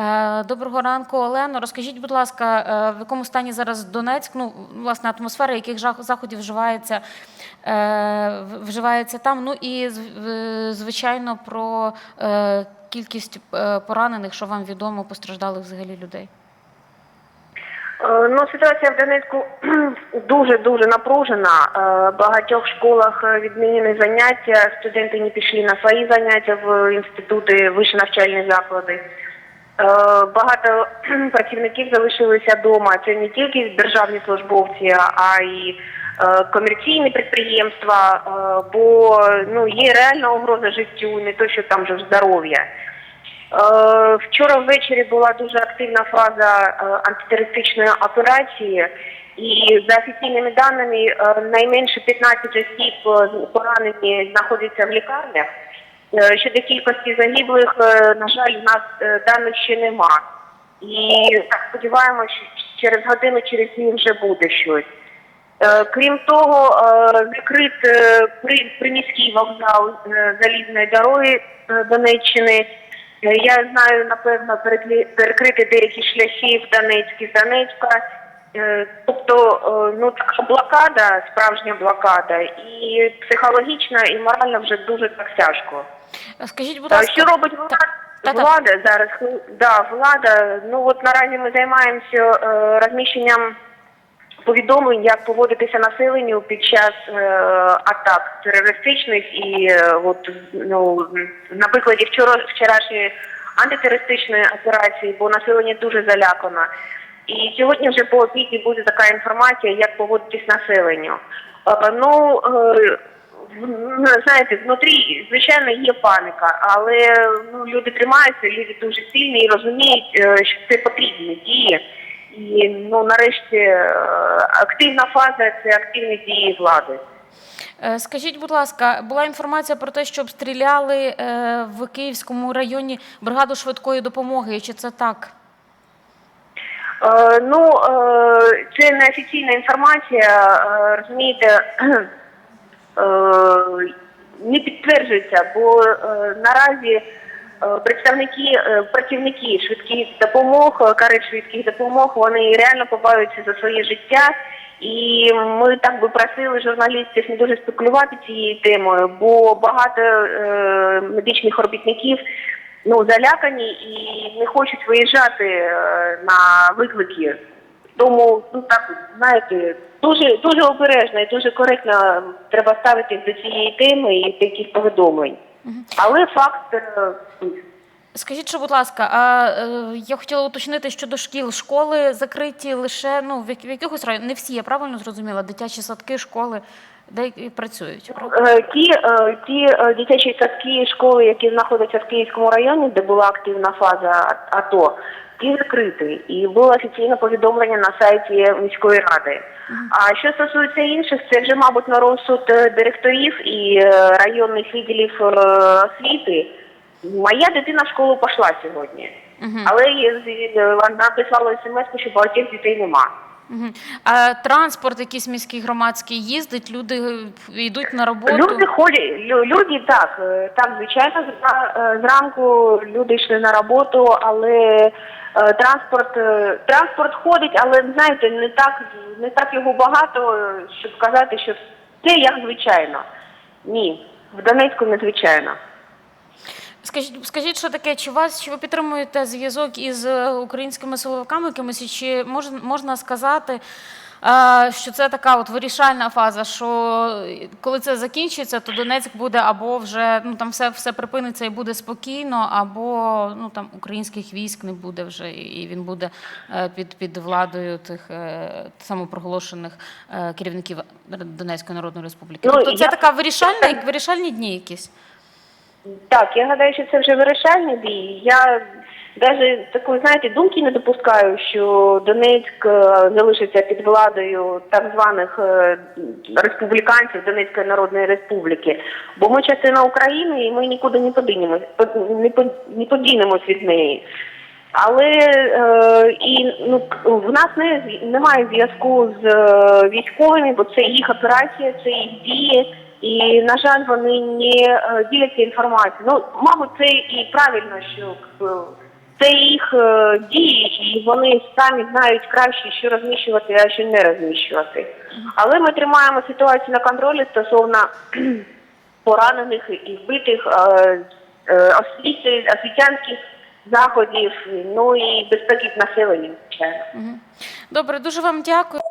Е, Доброго ранку, Олено. Розкажіть, будь ласка, е, в якому стані зараз Донецьк? Ну, власне, атмосфера, яких заходів вживається, е, вживається там? Ну і звичайно про кількість поранених, що вам відомо, постраждалих взагалі людей. Ну, ситуація в Донецьку дуже дуже напружена. В багатьох школах відмінені заняття. Студенти не пішли на свої заняття в інститути, вищі навчальні заклади. Е, Багато працівників залишилися вдома. Це не тільки державні службовці, а й е, комерційні підприємства, е, бо ну є реальна угроза життю, не то що там же здоров'я. Вчора ввечері була дуже активна фаза антитерористичної операції, і за офіційними даними найменше 15 осіб поранені знаходяться в лікарнях. Е, Щодо кількості загиблих, е, на жаль, у нас е, даних ще нема. І так сподіваємося, що через годину, через дві вже буде щось. Крім того, закрит при- приміський вокзал залізної дороги Донеччини. Я знаю, напевно, перекрити деякі шляхи в Донецьк із Донецька. Тобто, ну така блокада, справжня блокада, і психологічно, і морально вже дуже так тяжко. Скажіть, будь ласка, Що робить влада? Та-та. Влада зараз ну, да, влада. Ну от наразі ми займаємося е, розміщенням повідомлень, як поводитися населенню під час е, атак терористичних і е, от ну на прикладі вчора вчорашньої антитерористичної операції, бо населення дуже залякано. І сьогодні вже по обіді буде така інформація, як поводитись населенню. Е, Ну е, знаєте, внутрі, звичайно, є паніка, але ну, люди тримаються, люди дуже сильні і розуміють, е, що це потрібні дії. І ну нарешті е, активна фаза це активні дії влади. Е, Скажіть, будь ласка, була інформація про те, що обстріляли в Київському районі бригаду швидкої допомоги. Чи це так? Ну це неофіційна інформація, е, розумієте, не підтверджується, бо е, наразі е, представники, е, працівники швидких допомог, е, карет швидких допомог, вони реально побаються за своє життя. І ми так би просили журналістів не дуже спекулювати цією темою, бо багато е, медичних робітників ну залякані і не хочуть виїжджати е, на виклики. Тому ну так знаєте, дуже дуже обережно і дуже коректно треба ставитись до цієї теми і таких повідомлень. Але факт е, Скажіть, що, будь ласка, а е, я хотіла уточнити щодо шкіл. Школи закриті лише ну в, в якихось районах, не всі, я правильно зрозуміла, дитячі садки, школи, де і працюють. Е, Ті, ті дитячі садки школи, які знаходяться в Київському районі, де була активна фаза АТО, ті закритий, І було офіційне повідомлення на сайті міської ради. А що стосується інших, це вже, мабуть, на розсуд е, директорів і е, районних відділів е, освіти. Моя дитина в школу пішла сьогодні, але вона писала смс, що багатьох дітей нема. А транспорт якийсь міський громадський їздить, люди е, йдуть на роботу. Люди ходять, лю- люди так, е, так, звичайно, е, зранку люди йшли на роботу, але транспорт, транспорт ходить, але знаєте, не так, не так його багато, щоб сказати, що це як звичайно. Ні, в Донецьку незвичайно. Скажіть, скажіть, що таке? Чи вас чи ви підтримуєте зв'язок із е, українськими силовиками якимись? Чи можна можна сказати, е, що це така от вирішальна фаза? Що е, коли це закінчиться, то Донецьк буде або вже ну там все, все припиниться і буде спокійно, або ну там українських військ не буде вже, і він буде під під владою тих самопроголошених керівників Донецької Народної Республіки. Ну, тобто це я- така вирішальна, вирішальні дні якісь. Так, я гадаю, що це вже вирішальний бій. Я навіть такої, знаєте, думки не допускаю, що Донецьк е, залишиться під владою так званих е, республіканців Донецької Народної Республіки. Бо ми частина України і ми нікуди не подінемось, не по- не подінемось від неї. Але е, і ну в нас не немає зв'язку з е, військовими, бо це їх операція, це їх дії. І на жаль, вони не е, діляться інформацією. Ну, мабуть, це і правильно, що е, це їх е, дії, і вони самі знають краще, що розміщувати, а що не розміщувати. Але ми тримаємо ситуацію на контролі стосовно поранених і вбитих освіти, освітянських заходів, ну і безпеки населення. Добре, дуже вам дякую.